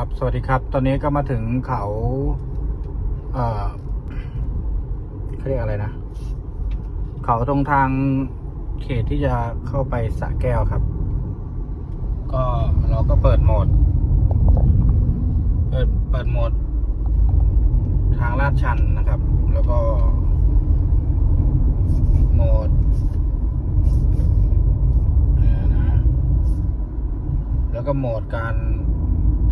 ครับ สวัสดีครับ ตอนนี้ก็มาถึงเขาเอ่อเขาเรียกอะไรนะ เขาตรงทางเขตที่จะเข้าไปสะแก้วครับ ก็เราก็เปิดโหมด เปิดเปิดโหมด ทางลาดชันนะครับ แล้วก็โหมดเอ่นะแล้วก็โหมดการ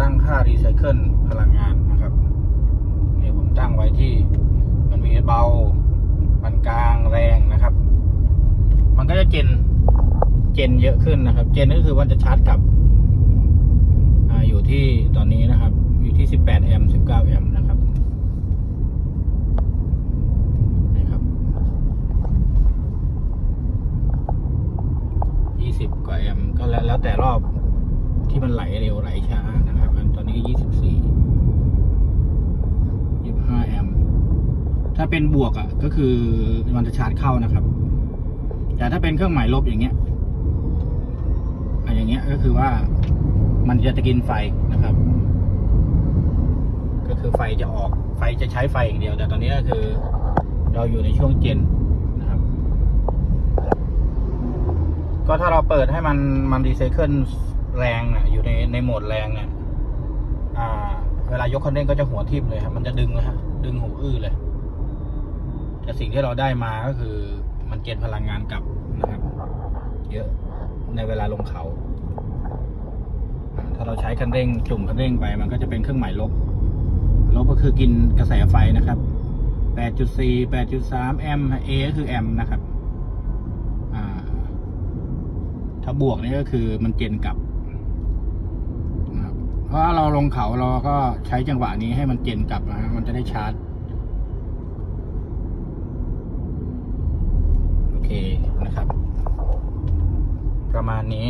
ตั้งค่ารีไซเคิลพลังงานนะครับนี่ผมตั้งไว้ที่มันมีเบาปานกลางแรงนะครับ มันก็จะเจนเจนเยอะขึ้นนะครับ เจนก็คือว่าจะชาร์จกลับออยู่ที่ตอนนี้นะครับ อยู่ที่ 18 แอมป์ 19 แอมป์นะครับนี่ครับ20 กว่าแอมป์ก็แล้วแล้วแต่รอบที่มันไหลเร็วไหลช้านะครับ อันตอนนี้ 24 25 แอมป์ ถ้าเป็นบวกอะก็คือมันจะชาร์จเข้านะครับ แต่ถ้าเป็นเครื่องหมายลบอย่างเงี้ยอันอย่างเงี้ยก็คือว่ามันจะจะกินไฟนะครับ ก็คือไฟจะออกไฟจะใช้ไฟอย่างเดียว แต่ตอนนี้ก็คือเราอยู่ในช่วงเจนนะครับ ก็ถ้าเราเปิดให้มันมันรีไซเคิลแรงนี่ยอยู่ในในโหมดแรงเนี่ยอ่าเวลายกคันเร่งก็จะหัวทิ่มเลยครับมันจะดึงนะฮะดึงหูอื้อเลย แต่สิ่งที่เราได้มาก็คือมันเจนพลังงานกลับนะครับ เยอะในเวลาลงเขา ถ้าเราใช้คันเร่งจุ่มคันเร่งไป มันก็จะเป็นเครื่องหมายลบ ลบก็คือกินกระแสไฟนะครับ 8.4 8.3 แอมป์ A ก็คือแอมป์นะครับ ถ้าบวกนี่ก็คือมันเจนกลับนะครับเพราะเราลงเขาเราก็ใช้จังหวะนี้ให้มันเจนกลับนะฮะมันจะได้ชาร์จ โอเคนะครับ ประมาณนี้